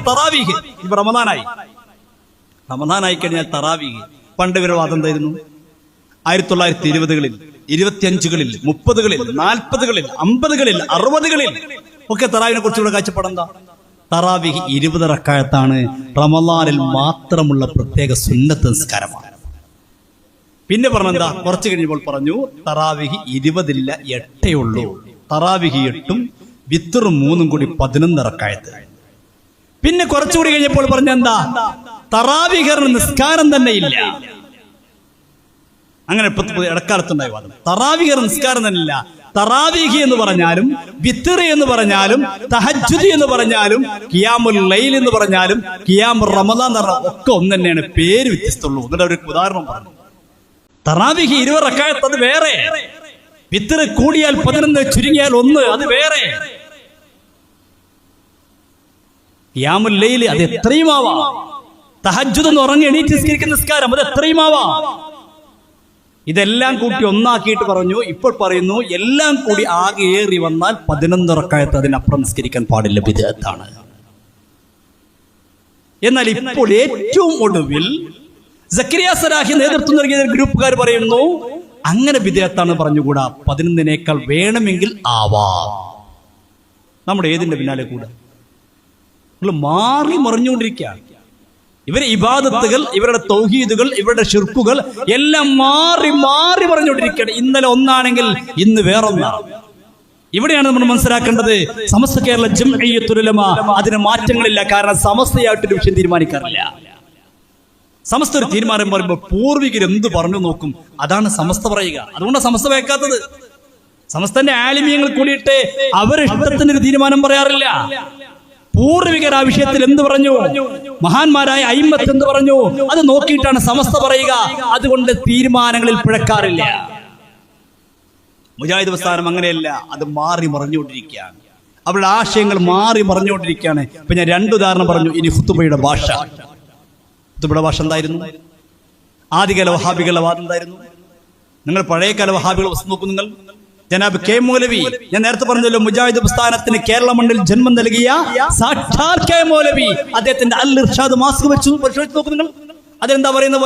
തറാവീഹ്. ഇപ്പൊ റമദാനായി. റമദാനായി കഴിഞ്ഞാൽ തറാവീഹ്. പണ്ട് ഇവരുടെ വാദം എന്തായിരുന്നു? ആയിരത്തി തൊള്ളായിരത്തി ഇരുപതുകളിൽ ഇരുപത്തിയഞ്ചുകളിൽ മുപ്പതുകളിൽ നാൽപ്പതുകളിൽ അമ്പതുകളിൽ അറുപതുകളിൽ ഒക്കെ തറാവിനെ കുറിച്ചുള്ള കാഴ്ചപ്പാട് എന്താ? തറാവിഹ് ഇരുപത് റക്കായത്താണ് റമദാനിൽ മാത്രമുള്ള പ്രത്യേക സുന്നത്ത് നിസ്കാരമാണ്. പിന്നെ പറഞ്ഞെന്താ കുറച്ച് കഴിഞ്ഞപ്പോൾ പറഞ്ഞു തറാവിഹി ഇരുപതില്ല എട്ടേ ഉള്ളൂ. തറാവിഹി എട്ടും വിത്തറും മൂന്നും കൂടി പതിനൊന്ന് റക്കായത്ത്. പിന്നെ കുറച്ചുകൂടി കഴിഞ്ഞപ്പോൾ പറഞ്ഞെന്താ തറാവിഹർ നിസ്കാരം തന്നെ ഇല്ല. അങ്ങനെ ഇടക്കാലത്തുണ്ടായി വാദം. തറാവിഹർ നിസ്കാരം തന്നെ ഇല്ല. തറാവീഹി എന്ന് പറഞ്ഞാലും വിത്തറി എന്ന് പറഞ്ഞാലും തഹജുദി എന്ന് പറഞ്ഞാലും കിയാമുൽ ലൈൽ എന്ന് പറഞ്ഞാലും കിയാമുൽ റമദാൻ എന്ന് പറഞ്ഞാൽ ഒക്കെ ഒന്ന് തന്നെയാണ് പേര് വ്യത്യസ്തമുള്ളൂ. എന്നിട്ട് ഒരു ഉദാഹരണം പറഞ്ഞു. തറാവിഹി ഇരുപത് റക്കായത്ത് അത് വേറെ. വിത്തിറ് കൂടിയാൽ പതിനൊന്ന് ചുരുങ്ങിയാൽ ഒന്ന് അത് വേറെ. യാമുൽ ലൈൽ അത് എത്രയും ആവാം ഉറങ്ങി എണീറ്റ് നിസ്കാരം അത് ഇതെല്ലാം കൂട്ടി ഒന്നാക്കിയിട്ട് പറഞ്ഞു ഇപ്പോൾ പറയുന്നു എല്ലാം കൂടി ആകെ ഏറി വന്നാൽ പതിനൊന്നിറക്കായത്ത് അതിനപ്പുറം നിസ്കരിക്കാൻ പാടില്ല വിധേയത്താണ് എന്നാൽ ഇപ്പോൾ ഏറ്റവും ഒടുവിൽ സക്കരിയ സലാഹി നേതൃത്വം നൽകിയ ഗ്രൂപ്പുകാർ പറയുന്നു അങ്ങനെ വിദേഹത്താണ് പറഞ്ഞുകൂടാ പതിനൊന്നിനേക്കാൾ വേണമെങ്കിൽ ആവാം. നമ്മുടെ ഏതിന്റെ പിന്നാലെ കൂടെ? നിങ്ങൾ മാറി മറിഞ്ഞുകൊണ്ടിരിക്കുകയാണ് ഇവരെ ഇബാദത്തുകൾ ഇവരുടെ തൗഹീദുകൾ ഇവരുടെ ഷിർക്കുകൾ എല്ലാം മാറി മാറി പറഞ്ഞുകൊണ്ടിരിക്കുകയാണ് ഇന്നലെ ഒന്നാണെങ്കിൽ ഇന്ന് വേറൊന്നാണ് ഇവിടെയാണ് നമ്മൾ മനസ്സിലാക്കേണ്ടത് സമസ്ത കേരള ജംഇയ്യത്തുലമ അതിന് മാറ്റങ്ങളില്ല. കാരണം സമസ്തയായിട്ടൊരു വിഷയം തീരുമാനിക്കാറില്ല. സമസ്ത ഒരു തീരുമാനം പറയുമ്പോൾ പൂർവികർ എന്ത് പറഞ്ഞു നോക്കും? അതാണ് സമസ്ത പറയുക. അതുകൊണ്ടാണ് സമസ്ത വെക്കാത്തത്. സമസ്തന്റെ ആലിമ്യങ്ങൾ കൂടിയിട്ട് ഒരു തീരുമാനം പറയാറില്ല. പൂർവികർ ആ വിഷയത്തിൽ എന്ത് പറഞ്ഞു? മഹാന്മാരായ അയിമത്ത് എന്ത് പറഞ്ഞു? അത് നോക്കിയിട്ടാണ് സമസ്ത പറയുക. അതുകൊണ്ട് തീരുമാനങ്ങളിൽ പിഴക്കാറില്ല. മുജാഹിദ് പ്രസ്ഥാനം അങ്ങനെയല്ല. അത് മാറി മറിഞ്ഞുകൊണ്ടിരിക്കുകയാണ്. അവരുടെ ആശയങ്ങൾ മാറി മറിഞ്ഞുകൊണ്ടിരിക്കുകയാണ്. ഇപ്പൊ ഞാൻ രണ്ട് ഉദാഹരണം പറഞ്ഞു. ഇനി ഹുത്തുബയുടെ ഭാഷ. ഹുത്തുബയുടെ ഭാഷ എന്തായിരുന്നു? ആദ്യകാല വഹാബികളുടെ വാദം എന്തായിരുന്നു? നിങ്ങൾ പഴയകാല വഹാബികൾ വസ്തു നോക്കുന്നു നിങ്ങൾ. ജനാബ് കെ മൗലവി ഞാൻ നേരത്തെ പറഞ്ഞല്ലോ മുജാഹിദ് പ്രസ്ഥാനത്തിന് കേരള മണ്ണിൽ ജന്മം നൽകിയ സാക്ഷാൽ കെ മൗലവി. അദ്ദേഹത്തിന്റെ അൽ ഇർഷാദ് മാസ്ക് വെച്ചു. പരിശോധിച്ച് നോക്കും നിങ്ങൾ. അതെന്താ പറയുന്നത്?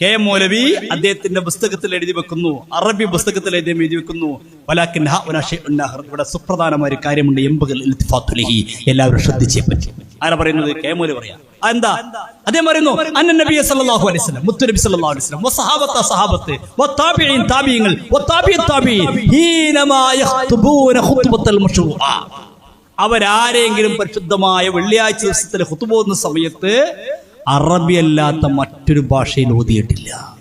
കെ മൗലവി അദ്ദേഹത്തിന്റെ പുസ്തകത്തിൽ എഴുതി വെക്കുന്നു. അറബി പുസ്തകത്തിൽ അദ്ദേഹം എഴുതി വെക്കുന്നു. ഇവിടെ സുപ്രധാനമായ ഒരു കാര്യമുണ്ട്. എമ്പുകൾ എല്ലാവരും ശ്രദ്ധിച്ചേ പറ്റി. ആരാ പറയുന്നത്? കെ മൗലവി പറയാ. എന്താ? അദ്ദേഹം പറയുന്നു അന്ന നബിയ സല്ലല്ലാഹു അലൈഹി വസല്ലം. മുത്തു നബി സല്ലല്ലാഹു അലൈഹി വസല്ലം. വസഹാബത്ത സഹാബത്ത് വതാബിഈൻ താബിഈങ്ങൾ വതാബിഈ താബിഈൻ ഹീനമാ യഖ്തുബൂന ഖുത്ബത്തൽ മശ്റൂഅ അവരാരെങ്കിലും പരിശുദ്ധമായ വെള്ളിയാഴ്ച ദിവസത്തിൽ ഖുത്ബ സമയത്ത് അറബി അല്ലാത്ത മറ്റൊരു ഭാഷയിൽ ഓതിയിട്ടില്ല.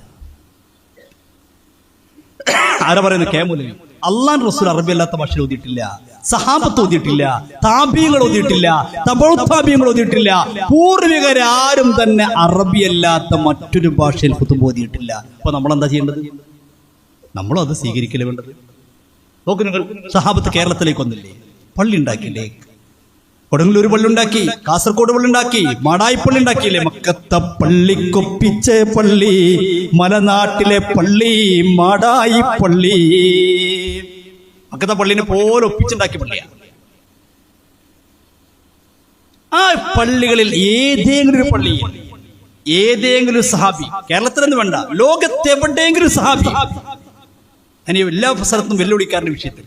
ആരാ പറയുന്നത്? കേമുലി. അള്ളാൻ റസൂൽ അറബി അല്ലാത്ത ഭാഷയിൽ ഓതിയിട്ടില്ല. സഹാബത്ത് ഓതിയിട്ടില്ല. താബീങ്ങൾ ഓതിയിട്ടില്ല. തബോത്താബീങ്ങൾ ഓതിയിട്ടില്ല. പൂർവികരാരും തന്നെ അറബി അല്ലാത്ത മറ്റൊരു ഭാഷയിൽ കുത്തും ഓതിയിട്ടില്ല. അപ്പൊ നമ്മൾ എന്താ ചെയ്യേണ്ടത്? നമ്മളും അത് സ്വീകരിക്കലേ വേണ്ടത്. നോക്കൂ നിങ്ങൾ സഹാബത്ത് കേരളത്തിലേക്ക് വന്നില്ലേ? പള്ളി ഉണ്ടാക്കിയില്ലേ? കൊടുങ്ങല്ലൂർ പള്ളി ഉണ്ടാക്കി കാസർഗോഡ് പള്ളി ഉണ്ടാക്കി മാടായി പള്ളി ഉണ്ടാക്കിയില്ലേ പള്ളി കൊപ്പിച്ച പള്ളി മലനാട്ടിലെ പള്ളി മാടായി പള്ളി. മക്കത്തെ പള്ളിനെ പോലെ ഒപ്പിച്ചുണ്ടാക്കിയ പള്ളിയാ. ആ പള്ളികളിൽ ഏതെങ്കിലും ഒരു പള്ളി ഏതെങ്കിലും സഹാബി കേരളത്തിലെന്ന് വേണ്ട ലോകത്തെവിടെയെങ്കിലും സഹാബി ഈ എല്ലാ സ്ഥലത്തും വെല്ലുവിളിക്കാരുടെ വിഷയത്തിൽ.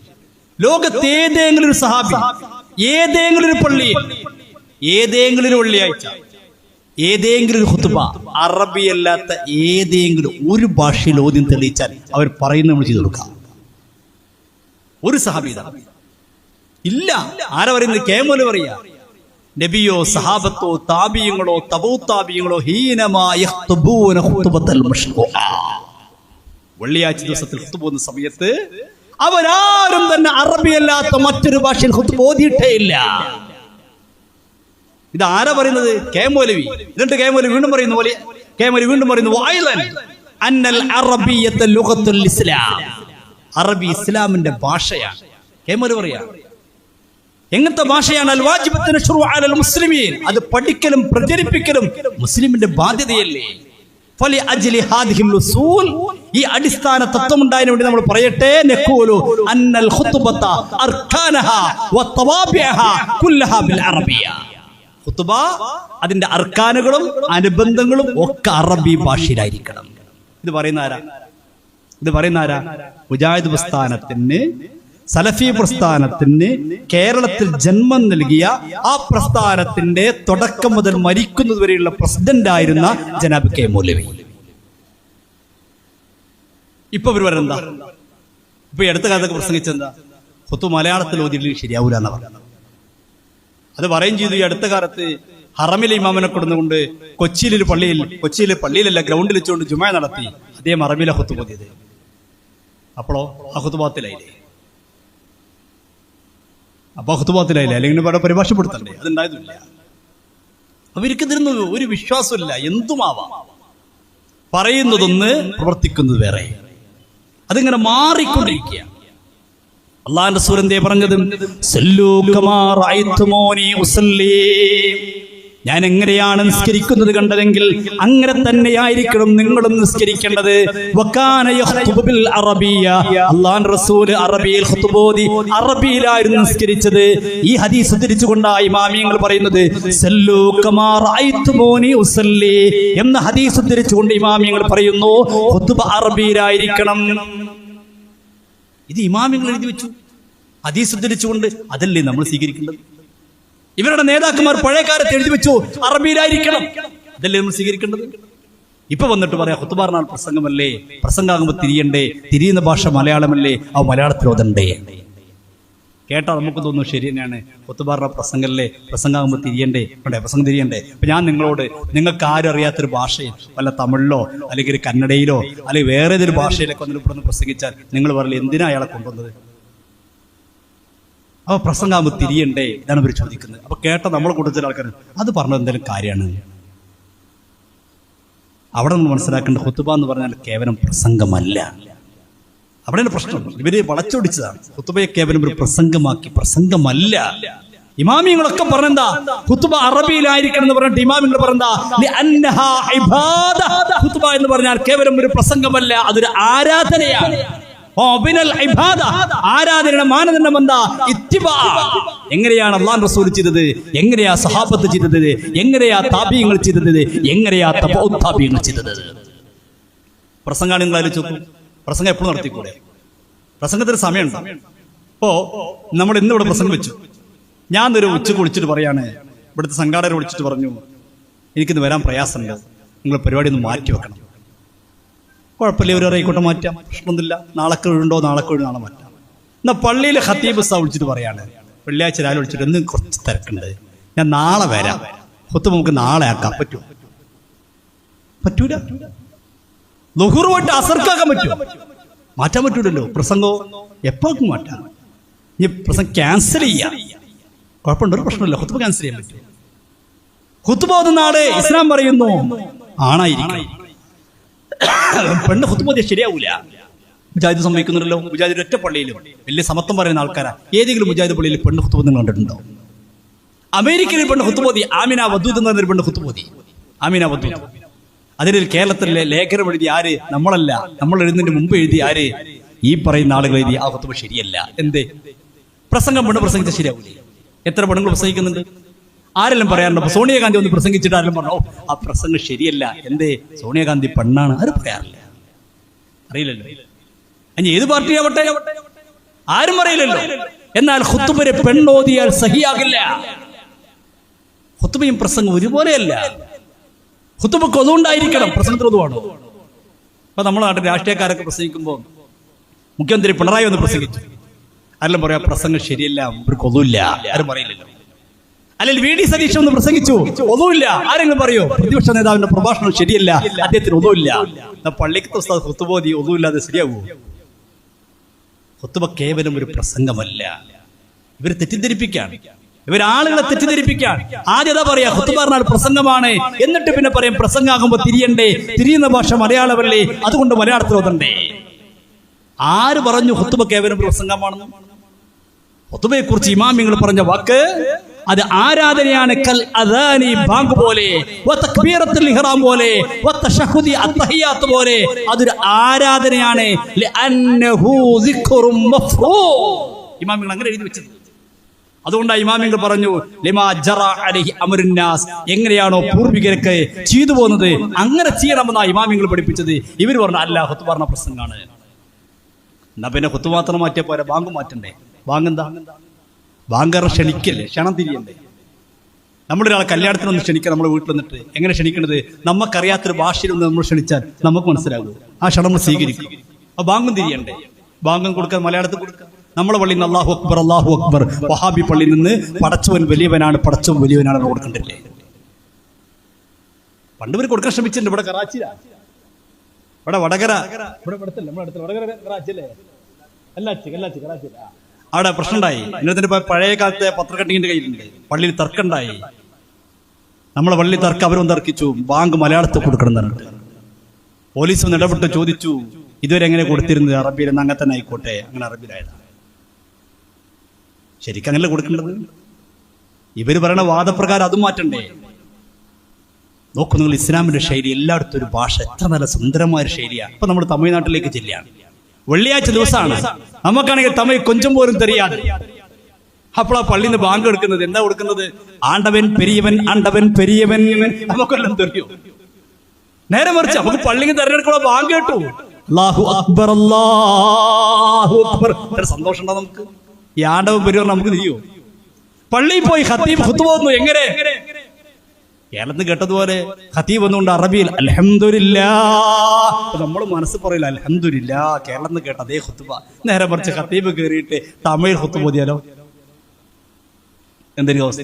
ലോകത്തേതെങ്കിലും ഒരു സഹാബി ഏതെങ്കിലും ഒരു പള്ളി ഏതെങ്കിലും ഒരു വെള്ളിയാഴ്ച ഏതെങ്കിലും ഒരു ഹുത്തുബ അറബി അല്ലാത്ത ഏതെങ്കിലും ഒരു ഭാഷയിൽ ഓദ്യം തെളിയിച്ചാൽ അവർ പറയുന്നത് നമ്മൾ ചെയ്തു കൊടുക്കാം. ഒരു സഹാബിത ഇല്ല. ആരാ പറയുന്നത്? കേമൽ പറയാ നബിയോ സഹാബത്തോ താബിയങ്ങളോ തബൂ താബിയങ്ങളോ ഹീനമായ. വെള്ളിയാഴ്ച ദിവസത്തിൽ ഹുത്ത് പോകുന്ന സമയത്ത് അവരാരും തന്നെ അറബിയല്ലാത്ത മറ്റൊരു ഭാഷയിൽ ഹുത്ത് ഓതിയിട്ടേ ഇത് ആരാ പറയുന്നത്? കെ മൗലവി. എന്നിട്ട് കെ മൗലവി വീണ്ടും പറയുന്നു പോലെ കെ മൗലവി വീണ്ടും പറയുന്നു വഅയ്ലൻ അന്നൽ അറബിയത്ത ലുഗത്തുൽ ഇസ്ലാം. അറബി ഇസ്ലാമിന്റെ ഭാഷയാണ് കെ മൗലവി പറയാ എങ്ങനത്തെ ഭാഷയാണ്? അൽ വാജിബത്തിന് മുസ്ലിമീൻ. അത് പഠിക്കലും പ്രചരിപ്പിക്കലും മുസ്ലിമിന്റെ ബാധ്യതയല്ലേ. ഈ അടിസ്ഥാന തത്വം ഉണ്ടായതിനു വേണ്ടി നമ്മൾ പറയട്ടെ. നഖൂലു അന്നൽ ഖുത്ബ അതിന്റെ അർക്കാനുകളും അനുബന്ധങ്ങളും ഒക്കെ അറബി ഭാഷയിലായിരിക്കണം. ഇത് പറയുന്ന ആരാ? ഇത് പറയുന്ന ആരാ? മുജാഹിദ് പ്രസ്ഥാനത്തിന് സലഫി പ്രസ്ഥാനത്തിന് കേരളത്തിൽ ജന്മം നൽകിയ ആ പ്രസ്ഥാനത്തിന്റെ തുടക്കം മുതൽ മരിക്കുന്നത് വരെയുള്ള പ്രസിഡന്റ് ആയിരുന്ന ജനാബ് കെ മൗലവി. ഇപ്പൊ ഇവർ വരെന്താ ഇപ്പൊ ഈ അടുത്ത കാലത്തൊക്കെ പ്രസംഗിച്ചെന്താ കൊത്തു മലയാളത്തിൽ ഓതിയില്ലെങ്കിൽ ശരിയാവൂല എന്നാ അത് പറയും ചെയ്തു. ഈ അടുത്ത കാലത്ത് ഹറമിലെ ഇമാമനെ കൊടുന്നുകൊണ്ട് കൊച്ചിയിലൊരു പള്ളിയിൽ കൊച്ചിയിലെ പള്ളിയിലല്ല ഗ്രൗണ്ടിൽ വെച്ചുകൊണ്ട് ജുമ നടത്തി അദ്ദേഹം അറബിയിലെ ഹുത്തു പോതിയത് അപ്പോഴോ ആ ഹുത്തുബാത്തിലായില്ലേ അപ്പൊ ഹുത്തുബാത്തിലായില്ലേ അല്ലെങ്കിൽ ഇവിടെ പരിഭാഷപ്പെടുത്തണ്ടേ? അതുണ്ടായതില്ല അവർക്ക് ഇതിരുന്നു ഒരു വിശ്വാസമില്ല എന്തുമാവാം? പറയുന്നതൊന്ന് പ്രവർത്തിക്കുന്നത് വേറെ. അതിങ്ങനെ മാറിക്കൊണ്ടിരിക്കുക. അള്ളാന്റെ സൂരന്തേ പറഞ്ഞത്? ഞാൻ എങ്ങനെയാണ് നിസ്കരിക്കുന്നത് കണ്ടതെങ്കിൽ അങ്ങനെ തന്നെയായിരിക്കണം നിങ്ങളും നിസ്കരിക്കേണ്ടത്. അള്ളാഹുവിന്റെ റസൂൽ അറബിയിൽ ഓതി അറബിയിലായിരുന്നു നിസ്കരിച്ചത്. ഈ ഹദീസ് ഉദ്ധരിച്ചുകൊണ്ടായി മാമിയങ്ങൾ പറയുന്നത് എന്ന ഹദീസ് ഉദ്ധരിച്ചുകൊണ്ട് ഇമാമിയങ്ങൾ പറയുന്നു അറബിയിലായിരിക്കണം. ഇത് ഇമാമിയങ്ങൾ എഴുതി വെച്ചു. ഹദീസ് ഉദ്ധരിച്ചുകൊണ്ട് അതല്ലേ നമ്മൾ സ്വീകരിക്കേണ്ടത്? ഇവരുടെ നേതാക്കന്മാർ പഴയ കാലത്ത് എഴുതി വെച്ചു അറബിയിലായിരിക്കണം. അതല്ലേ നമ്മൾ സ്വീകരിക്കേണ്ടത്? ഇപ്പൊ വന്നിട്ട് പറയാം ഹുത്തുബാർനാൾ പ്രസംഗമല്ലേ? പ്രസംഗാകുമ്പോൾ തിരിയണ്ടേ? തിരിയുന്ന ഭാഷ മലയാളമല്ലേ? ആ മലയാളത്തിൽ ഓതണ്ടേ? കേട്ടാ നമുക്ക് തോന്നുന്നു ശരി തന്നെയാണ്. ഒത്തുപാറുടെ പ്രസംഗമല്ലേ? പ്രസംഗമാകുമ്പോൾ തിരിയണ്ടേ? വേണ്ടേ പ്രസംഗം തിരിയണ്ടേ? അപ്പൊ ഞാൻ നിങ്ങളോട് നിങ്ങൾക്ക് ആരും അറിയാത്തൊരു ഭാഷയിൽ വല്ല തമിഴിലോ അല്ലെങ്കിൽ കന്നഡയിലോ അല്ലെങ്കിൽ വേറെ ഏതൊരു ഭാഷയിലൊക്കെ വന്നിട്ട് ഇവിടെ നിന്ന് പ്രസംഗിച്ചാൽ നിങ്ങൾ പറയില്ല എന്തിനാ അയാളെ കൊണ്ടുവന്നത്? അപ്പൊ പ്രസംഗമാകുമ്പോൾ തിരിയണ്ടേ? ഇതാണ് ഇവർ ചോദിക്കുന്നത്. അപ്പൊ കേട്ട നമ്മളെ കൂട്ടത്തിൽ ആൾക്കാർ അത് പറഞ്ഞത് എന്തെങ്കിലും കാര്യമാണ്. അവിടെ നമ്മൾ മനസ്സിലാക്കേണ്ട ഹുത്തുബ എന്ന് പറഞ്ഞാൽ കേവലം പ്രസംഗമല്ല. അവിടെയാണ് പ്രശ്നം ഇവർ വളച്ചൊടിച്ചതാണ്. ഹുത്തുബയെ കേവലം ഒരു പ്രസംഗമാക്കി. പ്രസംഗമല്ല. ഇമാമിയങ്ങളൊക്കെ പറഞ്ഞെന്താ? ഹുത്തുബ അറബിയിലായിരിക്കണം എന്ന് പറഞ്ഞിട്ട് ഇമാമിങ്ങൾ പറഞ്ഞെന്താ? എന്ന് പറഞ്ഞാൽ കേവലം ഒരു പ്രസംഗമല്ല അതൊരു ആരാധനയാണ്. ആരാധനയുടെ മാനദണ്ഡം എന്താ? ഇത്തിബ. എങ്ങനെയാണ് അള്ളാൻ റസൂൽ ചെയ്തത്? എങ്ങനെയാ സഹാബത്ത് ചെയ്തത്? എങ്ങനെയാ താപീയങ്ങൾ ചെയ്തത്? എങ്ങനെയാ തപോത്താപീയങ്ങൾ ചെയ്തത്? പ്രസംഗമാണ് നിങ്ങൾ ആലോചിച്ചു പ്രസംഗം എപ്പോഴും നടത്തിക്കൂടെ? പ്രസംഗത്തിന് സമയമുണ്ട്? ഇപ്പോ നമ്മൾ ഇന്ന് ഇവിടെ പ്രസംഗം വെച്ചു. ഞാൻ ഒരു ഉച്ചയ്ക്ക് വിളിച്ചിട്ട് പറയാണ്. ഇവിടുത്തെ സംഘാടകരെ വിളിച്ചിട്ട് പറഞ്ഞു എനിക്കിന്ന് വരാൻ പ്രയാസമുണ്ട്. നിങ്ങളുടെ പരിപാടി ഒന്ന് മാറ്റി വെക്കണം. കുഴപ്പമില്ല ഒരു ആയിക്കോട്ടെ മാറ്റാം പ്രശ്നമൊന്നുമില്ല. നാളെ കഴിവുണ്ടോ നാളെ കഴിവ് നാളെ മാറ്റാം. എന്നാൽ പള്ളിയിൽ ഹത്തീബ് സാ വിളിച്ചിട്ട് പറയാണ് വെള്ളിയാഴ്ച രാവിലെ വിളിച്ചിട്ട് ഇന്ന് കുറച്ച് തിരക്കുണ്ട്. ഞാൻ നാളെ വരാം. ഒത്തു നമുക്ക് നാളെ ആക്കാം. പറ്റുമോ പറ്റൂല. ലുഹൂർ അസർക്കാക്കാൻ പറ്റുമോ മാറ്റാൻ പറ്റൂലല്ലോ. പ്രസംഗോ എപ്പോഴും മാറ്റാം? ഈ പ്രസംഗം ക്യാൻസൽ ചെയ്യാം. കുഴപ്പമുണ്ട് ഒരു പ്രശ്നമില്ല. ഹുത്തുബ ക്യാൻസൽ ചെയ്യാൻ പറ്റും. ഹുത്തുബ ആൾ ഇസ്ലാം പറയുന്നു ആണായിരിക്കണം. പെണ്ണ് ഹുത്തുമതി ശരിയാവൂല. മുജാഹിദ് സംഭവിക്കുന്നുണ്ടല്ലോ മുജാഹിദ് ഒറ്റ പള്ളിയിലും വലിയ സമത്വം പറയുന്ന ആൾക്കാരാ. ഏതെങ്കിലും മുജാഹിദ് പള്ളിയിൽ പെണ്ണ് ഹുത്തുമതി കണ്ടിട്ടുണ്ടോ? അമേരിക്കയിൽ പെണ്ണ് ഹുത്തുമതി ആമിന വദ്ദൂത്ത് എന്ന് പറഞ്ഞൊരു പെണ്ണ് ഹുത്തുമതി ആമിന വദ്ദൂത്ത് അതിൽ കേരളത്തിലെ ലേഖനം എഴുതി ആര്? നമ്മളല്ല. നമ്മൾ എഴുതുന്നതിന് മുമ്പ് എഴുതി ആര്? ഈ പറയുന്ന ആളുകൾ എഴുതി ആ ഹുത്തുമ ശരിയല്ല. എന്തേ? പ്രസംഗം പെണ്ണ് പ്രസംഗിച്ച ശരിയാവൂലേ? എത്ര പെണ്ണുങ്ങൾ പ്രസംഗിക്കുന്നുണ്ട്? ആരെല്ലാം പറയാറുണ്ട്? സോണിയാഗാന്ധി ഒന്ന് പ്രസംഗിച്ചിട്ട് ആരെല്ലാം പറഞ്ഞു "ഓ, ആ പ്രസംഗം ശരിയല്ല. എന്തേ? സോണിയാഗാന്ധി പെണ്ണാണ്. ആരും പറയാറില്ല. അറിയില്ലല്ലോ. അനി ഏത് പാർട്ടിയാവട്ടെ ആരും അറിയില്ലല്ലോ. എന്നാൽ ഹുത്തുബരെ പെണ്ണോതിയാൽ സഹിയാകില്ല. ഹുത്തുബയും പ്രസംഗം ഒരുപോലെയല്ല. ഹുത്തുബക്ക് ഒതുകൊണ്ടായിരിക്കണം പ്രസംഗത്തിന് ഒതുവാണോ? അപ്പൊ നമ്മുടെ നാട്ടിൽ രാഷ്ട്രീയക്കാരൊക്കെ പ്രസംഗിക്കുമ്പോൾ മുഖ്യമന്ത്രി പിണറായി ഒന്ന് പ്രസംഗിച്ചു. ആരെല്ലാം പറയാ പ്രസംഗം ശരിയല്ല ഒരു കൊതുല്ല ആരും പറയില്ലല്ലോ അല്ലെങ്കിൽ വി ഡി സതീഷ് ഒന്ന് പ്രസംഗിച്ചു. ഒന്നുമില്ല. ആരെങ്കിലും പറയോ. പ്രതിപക്ഷ നേതാവിന്റെ പ്രഭാഷണം ശരിയല്ല. അദ്ദേഹത്തിന് ഒന്നുമില്ല. പള്ളിക്കത്തെ ഉസ്താദ് ഹുത്തുബോധി ഒന്നുമില്ലാതെ ശരിയാവൂ. ഹൃത്തുബ കേവലം ഒരു പ്രസംഗമല്ല. ഇവർ തെറ്റിദ്ധരിപ്പിക്കാണ് ഇവരാളുകളെ തെറ്റിദ്ധരിപ്പിക്കാൻ. ആദ്യത പറയാ ഹുത്തുബ പറഞ്ഞാൽ പ്രസംഗമാണ്. എന്നിട്ട് പിന്നെ പറയും പ്രസംഗമാകുമ്പോ തിരിയണ്ടേ? തിരിയുന്ന ഭാഷ മലയാളമല്ലേ? അതുകൊണ്ട് മലയാളത്തിൽ ഓതണ്ടേ ആര് പറഞ്ഞു ഹുത്തുബ കേവലം പ്രസംഗമാണെന്ന്? ഹുത്തുബയെ കുറിച്ച് ഇമാമിങ്ങൾ പറഞ്ഞ വാക്ക് അത് ആരാധനയാണ് കൽ അദാനി ബാങ്ക് പോലെ ഇഹ്റാം പോലെ അത്തഹിയാത്ത് പോലെ അതൊരു ആരാധനയാണ്. ഇമാമികൾ അങ്ങനെ എഴുതി വെച്ചത്. അതുകൊണ്ടാണ് ഇമാമിങ്ങൾ പറഞ്ഞു ലിമാ ജറ അലൈഹി അമരുന്നാസ് എങ്ങനെയാണോ പൂർവികർക്ക് ചെയ്തു പോകുന്നത് അങ്ങനെ ചെയ്യണമെന്നാണ് ഇമാമിങ്ങൾ പഠിപ്പിച്ചത്. ഇവർ പറഞ്ഞു അല്ല ഹുത്ത് പറഞ്ഞ പ്രസംഗമാണ് എന്നാ പിന്നെ ഹുത്ത് മാത്രം മാറ്റിയ പോരെ ബാങ്ക് മാറ്റണ്ടേ? ബാങ്ക് എന്താ? ബാങ്കറ ക്ഷണിക്കല്ലേ ക്ഷണം തിരിയണ്ടേ? നമ്മളൊരാളെ കല്യാണത്തിന് ഒന്ന് ക്ഷണിക്കുക നമ്മുടെ വീട്ടിൽ നിന്നിട്ട് എങ്ങനെ ക്ഷണിക്കണത്? നമുക്കറിയാത്തൊരു ഭാഷയിൽ ഒന്ന് നമ്മൾ ക്ഷണിച്ചാൽ നമുക്ക് മനസ്സിലാകും. ആ ക്ഷണം നമ്മൾ സ്വീകരിക്കും. ആ ബാങ്കും തിരിയണ്ടേ? ബാങ്കും കൊടുക്കാൻ മലയാളത്തിൽ കൊടുക്കാം. നമ്മളെ പള്ളിയിൽ നിന്ന് അള്ളാഹു അക്ബർ അള്ളാഹു അക്ബർ വഹാബി പള്ളിയിൽ നിന്ന് പടച്ചവൻ വലിയവനാണ് പടച്ചവൻ വലിയവനാണ് കൊടുക്കണ്ടല്ലേ? പണ്ട് ഇവർ കൊടുക്കാൻ ശ്രമിച്ചിട്ടുണ്ട് ഇവിടെ കറാച്ചിയിലാണ് ഇവിടെ വടകര. ഇവിടെ ഇവിടെ വടകര കറാച്ചി അല്ലേ? അല്ലാച്ചി അല്ലാച്ചി കറാച്ചി. അവിടെ പ്രശ്നമുണ്ടായി. എന്നിട്ട് പഴയ കാലത്തെ പത്രക്കട്ടിങ്ങിന്റെ കയ്യിലുണ്ട്. പള്ളിയിൽ തർക്കമുണ്ടായി. നമ്മളെ പള്ളി തർക്കം അവരും തർക്കിച്ചു. ബാങ്ക് മലയാളത്തിൽ കൊടുക്കണം പോലീസ് വന്ന് ഇടപെട്ട് ചോദിച്ചു ഇതുവരെ എങ്ങനെ കൊടുത്തിരുന്നത്? അറബിയിൽ നിന്ന് അങ്ങനെ തന്നെ ആയിക്കോട്ടെ. അങ്ങനെ അറബിയിലായതാണ് ശരിക്കും അങ്ങനെ കൊടുക്കേണ്ടത്? ഇവർ പറയണ വാദപ്രകാരം അതും മാറ്റണ്ടേ. നോക്കൂ നിങ്ങൾ ഇസ്ലാമിന്റെ ശൈലി എല്ലായിടത്തും ഒരു ഭാഷ എത്ര നല്ല സുന്ദരമായ ഒരു ശൈലിയാണ് ഇപ്പൊ നമ്മൾ തമിഴ്നാട്ടിലേക്ക് ചെല്ലുകയാണ്. വെള്ളിയാഴ്ച ദിവസമാണ് നമുക്കാണെങ്കിൽ തമിഴ് കൊഞ്ചം പോലും തെറിയാതെ അപ്പോൾ ആ പള്ളിയിൽ നിന്ന് ബാങ്ക് എടുക്കുന്നത്. എന്താ കൊടുക്കുന്നത്? ആണ്ടവൻ പെരിയവൻ ആണ്ടവൻ പെരിയവൻ. നമുക്കെല്ലാം തെറിയോ? നേരെ മറിച്ച് നമുക്ക് പള്ളിക്ക് തെരഞ്ഞെടുക്കുള്ള ബാങ്ക് കേട്ടു. അള്ളാഹു അക്ബർ അള്ളാഹു അക്ബർ. സന്തോഷം ഉണ്ടോ നമുക്ക്? ഈ ആണ്ടവൻ പെരിയവർ നമുക്ക് തിരിയോ? പള്ളിയിൽ പോയി ഹത്തീബ് ഹുത്തുപോകുന്നു എങ്ങനെ? കേരളത്തിൽ കേട്ടതുപോലെ ഖത്തീബ് എന്നുകൊണ്ട് അറബിയിൽ അലഹമില്ല നമ്മൾ മനസ്സ് പറയില്ല അലഹമില്ല കേരളത്തിൽ കേട്ട അതേ ഹുത്തുബ നേരെ മറിച്ച് ഖത്തീബ് കയറിയിട്ട് തമിഴ് ഹുത്തു ഓതിയാലോ? എന്തൊരു അവസ്ഥ?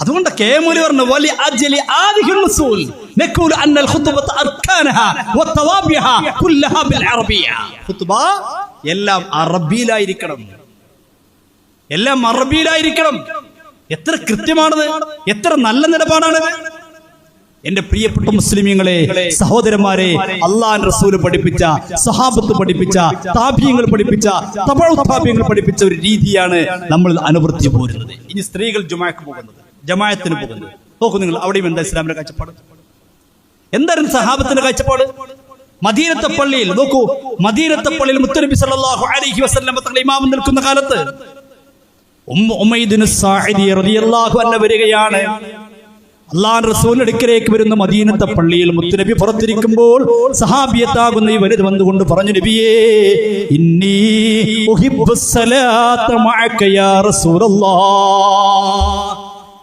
അതുകൊണ്ട് കെ മൂലി പറഞ്ഞു വലി ബിൽ അറബിയ. എല്ലാം അറബിയിലായിരിക്കണം. എല്ലാം അറബിയിലായിരിക്കണം. എത്ര കൃത്യമാണത്? എത്ര നല്ല നിലപാടാണത്? എന്റെ പ്രിയപ്പെട്ട മുസ്ലിമീങ്ങളെ സഹോദരന്മാരെ അള്ളാൻ റസൂൽ പഠിപ്പിച്ച സഹാബത്ത് പഠിപ്പിച്ച താപ്യങ്ങൾ പഠിപ്പിച്ച തപാപ്യങ്ങൾ പഠിപ്പിച്ച ഒരു രീതിയാണ് നമ്മൾ അനുവർത്തി പോരുന്നത്. ഇനി സ്ത്രീകൾ ജുമാക്ക് പോകുന്നത് ജമായത്തിന് പോകുന്നത്. നോക്കൂ നിങ്ങൾ അവിടെയും എന്താ ഇസ്ലാമിന്റെ കാഴ്ചപ്പാട്? എന്തായിരുന്നു സഹാബത്തിന്റെ കാഴ്ചപ്പാട്? മദീനത്തെ പള്ളിയിൽ നോക്കൂ മദീനത്തെ പള്ളിയിൽ മുത്തനബി സല്ലല്ലാഹു അലൈഹി വസല്ലം തങ്ങൾ ഇമാം നിൽക്കുന്ന കാലത്ത് ഉമ്മ ഉമൈദിന് സാഇദി റളിയല്ലാഹു അൻഹ വരികയാണ്. അള്ളാഹ് റസൂലിന്റെ അടുക്കലേക്ക് വരുന്ന മദീനത്തെ പള്ളിയിൽ മുത്തുനബി പുറത്തിരിക്കുമ്പോൾ സഹാബിയത്താകുന്ന ഈ വലുത് വന്നുകൊണ്ട് പറഞ്ഞു നബിയേ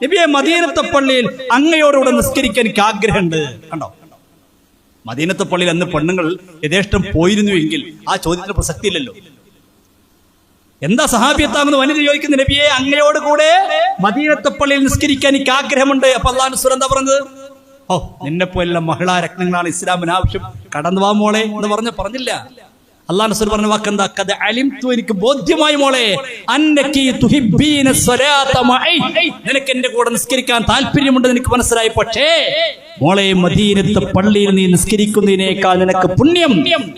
നബിയെ മദീനത്തെ പള്ളിയിൽ അങ്ങയോടുകൂടെ നിസ്കരിക്കാൻ എനിക്ക് ആഗ്രഹമുണ്ട്. കണ്ടോ? മദീനത്തെ പള്ളിയിൽ അന്ന് പെണ്ണുങ്ങൾ യഥേഷ്ടം പോയിരുന്നുവെങ്കിൽ ആ ചോദ്യത്തിന് പ്രസക്തി ഇല്ലല്ലോ എന്താ സഹാബിയത്താമെന്ന് വനിത ചോദിക്കുന്ന നബിയെ അങ്ങയോട് കൂടെ മദീനത്തപ്പള്ളിയിൽ നിസ്കരിക്കാൻ എനിക്ക് ആഗ്രഹമുണ്ട്. അപ്പൊ അള്ളാഹു സുരന്ത പറഞ്ഞത്? ഓ നിന്നെ പോലുള്ള മഹിളാ രത്നങ്ങളാണ് ഇസ്ലാമിന് ആവശ്യം. കടന്നു വാ മോളെ എന്ന് പറഞ്ഞ പറഞ്ഞില്ല. അള്ളാഹു നസുർ പറഞ്ഞ വാക്ക് എന്താ? കഥ അലിംതു എനിക്ക് ബോധ്യമായി മോളെ. നിനക്ക് എന്റെ കൂടെ നിസ്കരിക്കാൻ താല്പര്യമുണ്ട് നിനക്ക് മനസ്സിലായി. പക്ഷേ മോളെ മദീനത്തെ പള്ളിയിൽ നീ നിസ്കരിക്കുന്നതിനേക്കാൾ നിനക്ക് പുണ്യം.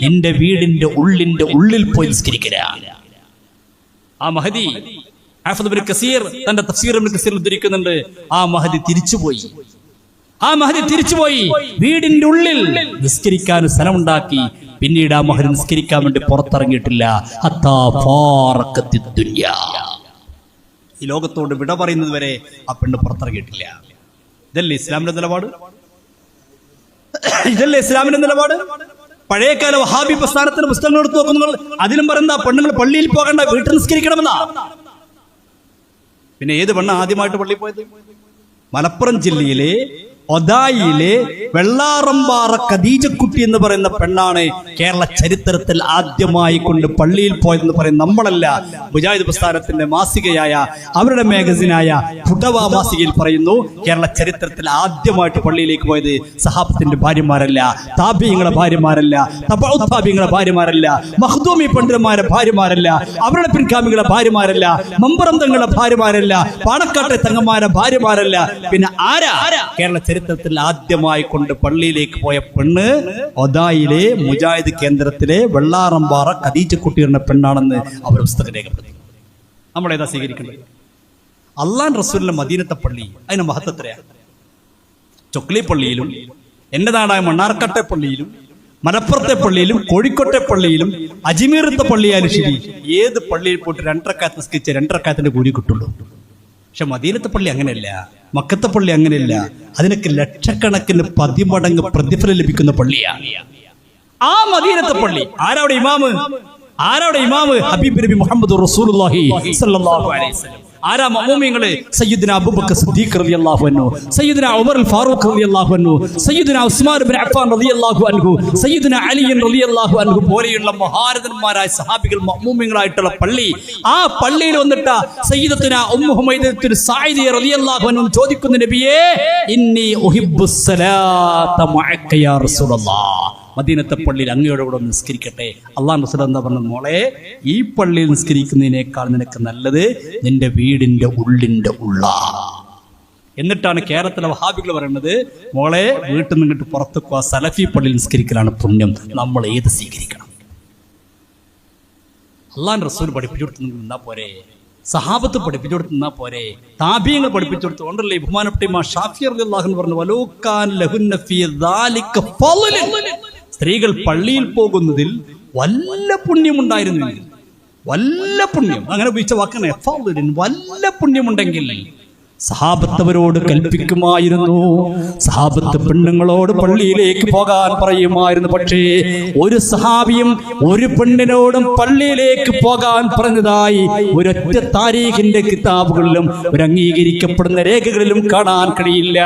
എന്റെ വീടിന്റെ ഉള്ളിന്റെ ഉള്ളിൽ പോയി നിസ്കരിക്കലാണ് ആ മഹദി കസീർ തന്റെ തഫ്സീർ കസീർ ഉദ്ധരിക്കുന്നുണ്ട്. ആ മഹദി തിരിച്ചുപോയി. ആ മഹദി തിരിച്ചുപോയി. വീടിന്റെ ഉള്ളിൽ നിസ്കരിക്കാൻ സ്ഥലമുണ്ടാക്കി. പിന്നീട് ആ മഹദി നിസ്കരിക്കാൻ വേണ്ടി പുറത്തിറങ്ങിയിട്ടില്ല. ഈ ലോകത്തോട് വിട പറയുന്നത് വരെ ആ പെണ്ണ് പുറത്തിറങ്ങിയിട്ടില്ല. ഇതല്ലേ ഇസ്ലാമിന്റെ നിലപാട്? ഇതല്ലേ ഇസ്ലാമിന്റെ നിലപാട്? പഴയകാല വഹാബി പ്രസ്ഥാനത്തിന്റെ പുസ്തകങ്ങൾ എടുത്ത് നോക്കുന്നു അതിലും പറയുന്ന പെണ്ണുങ്ങൾ പള്ളിയിൽ പോകണ്ട വീട്ടിൽ നിസ്കരിക്കണമെന്നാ? പിന്നെ ഏത് പെണ്ണ ആദ്യമായിട്ട് പള്ളിയിൽ പോയത്? മലപ്പുറം ജില്ലയിലെ ഒതായിലെ വെള്ളാറമ്പാറ ഖദീജക്കുട്ടി എന്ന് പറയുന്ന പെണ്ണാണ് കേരള ചരിത്രത്തിൽ ആദ്യമായി കൊണ്ട് പള്ളിയിൽ പോയതെന്ന് പറയുന്ന നമ്മളല്ല. മുജാഹിദ് പ്രസ്ഥാനത്തിന്റെ മാസികയായ അവരുടെ മാഗസിനായ പുടവ മാസികയിൽ പറയുന്നു കേരള ചരിത്രത്തിൽ ആദ്യമായിട്ട് പള്ളിയിലേക്ക് പോയത് സഹാബത്തിന്റെ ഭാര്യമാരല്ല താബിയങ്ങളെ ഭാര്യമാരല്ല തപാഉത്താപ്യങ്ങളുടെ ഭാര്യമാരല്ല മഹ്ദൂമി പണ്ഡിതന്മാരെ ഭാര്യമാരല്ല അവരുടെ പിൻഗാമികളെ ഭാര്യമാരല്ല മമ്പറന്തങ്ങളുടെ ഭാര്യമാരല്ല പാണക്കാട്ടെ തങ്ങന്മാരെ ഭാര്യമാരല്ല. പിന്നെ ആരാ? കേരള ചരിത്രത്തിൽ ആദ്യമായി കൊണ്ട് പള്ളിയിലേക്ക് പോയ പെണ്ണ് ഒതായിലെ മുജാഹിദ് കേന്ദ്രത്തിലെ വെള്ളാറമ്പാറ ഖദീജക്കുട്ടി എന്ന പെണ്ണാണെന്ന് അവർ പുസ്തകം രേഖപ്പെടുത്തി. നമ്മളേതാ സ്വീകരിക്കേണ്ടത്? അള്ളാൻ റസൂലിന്റെ മദീനത്തെ പള്ളി അതിന് മഹത്വത്രയാ ചൊക്ലി പള്ളിയിലും എന്റെ നാടായ മണ്ണാർക്കട്ടെ പള്ളിയിലും മലപ്പുറത്തെ പള്ളിയിലും കോഴിക്കോട്ടെ പള്ളിയിലും അജ്മീറത്തെ പള്ളിയാലും ശരി ഏത് പള്ളിയിൽ പോയിട്ട് രണ്ടരക്കാത്ത് നിസ്കരിച്ച രണ്ടരക്കാത്തിന്റെ കൂടി കിട്ടുള്ളൂ. പക്ഷെ മദീനത്തെ പള്ളി അങ്ങനെയല്ല. മക്കത്തെ പള്ളി അങ്ങനെയല്ല. അതിനൊക്കെ ലക്ഷക്കണക്കിന് പതിമടങ്ങ് പ്രതിഫലം ലഭിക്കുന്ന പള്ളിയാണ് ആ മദീനത്തെ പള്ളി. ആരവിടെ ഇമാമ്? ആരവിടെ ഇമാമ്? ഹബീബ് നബി മുഹമ്മദ് റസൂലുള്ളാഹി സ്വല്ലല്ലാഹു അലൈഹി വസല്ലം. ആരാ അബൂബക്കർ സിദ്ദീഖ് റളിയല്ലാഹു അൻഹു ഫാറൂഖ് റളിയല്ലാഹു അൻഹു ഉസ്മാൻ ഇബ്നു അഫ്ഫാൻ റളിയല്ലാഹു അൻഹു റളിയല്ലാഹു അൻഹു സഹാബികൾ പള്ളി. ആ പള്ളിയിൽ ഉമ്മു റളിയല്ലാഹു അൻഹു ചോദിക്കുന്ന നബിയേ ഇന്നി ഉഹിബ്ബുസ് സലാത്ത യാ റസൂലല്ലാഹ് മദീനത്തെ പള്ളിയിൽ അങ്ങയോട് കൂടെ നിസ്കരിക്കട്ടെ. അള്ളാഹ് റസൂൽ എന്താ പറഞ്ഞത്? മോളെ ഈ പള്ളിയിൽ നിസ്കരിക്കുന്നതിനേക്കാൾ നിനക്ക് നല്ലത് നിന്റെ വീടിന്റെ ഉള്ളിന്റെ ഉള്ള. എന്നിട്ടാണ് കേരളത്തിലെ വഹാബികൾ പറയുന്നത് മോളെ വീട്ടിൽ നിന്ന് ഇങ്ങോട്ട് ആ സലഫി പള്ളിയിൽ നിസ്കരിക്കലാണ് പുണ്യം. നമ്മൾ ഏത് സ്വീകരിക്കണം? അള്ളാൻ റസൂൽ പഠിപ്പിച്ചു കൊടുത്തു നിന്നാ പോരെ. സഹാബത്ത് പഠിപ്പിച്ചു കൊടുത്തു നിന്നാ പോരെ. താബിയങ്ങൾ പഠിപ്പിച്ചു കൊടുത്തു. ബഹുമാനപ്പെട്ട ഷാഫി പറഞ്ഞു വലോക്കാൻ ലഹുന്ന ഫീ ദാലിക ഫളലുൻ." സ്ത്രീകൾ പള്ളിയിൽ പോകുന്നതിൽ വല്ല പുണ്യമുണ്ടായിരുന്നു വല്ല പുണ്യം. അങ്ങനെ ഉപയോഗിച്ച വാക്കാണ്. വല്ല പുണ്യമുണ്ടെങ്കിൽ സഹാബത്തവരോട് കൽപ്പിക്കുമായിരുന്നു. സഹാബത്ത് പെണ്ണുങ്ങളോട് പള്ളിയിലേക്ക് പോകാൻ പറയുമായിരുന്നു. പക്ഷേ ഒരു സഹാബിയും ഒരു പെണ്ണിനോടും പള്ളിയിലേക്ക് പോകാൻ പറഞ്ഞതായി ഒരൊറ്റ താരീഖിന്റെ കിതാബുകളിലും ഒരു അംഗീകരിക്കപ്പെടുന്ന രേഖകളിലും കാണാൻ കഴിയില്ല.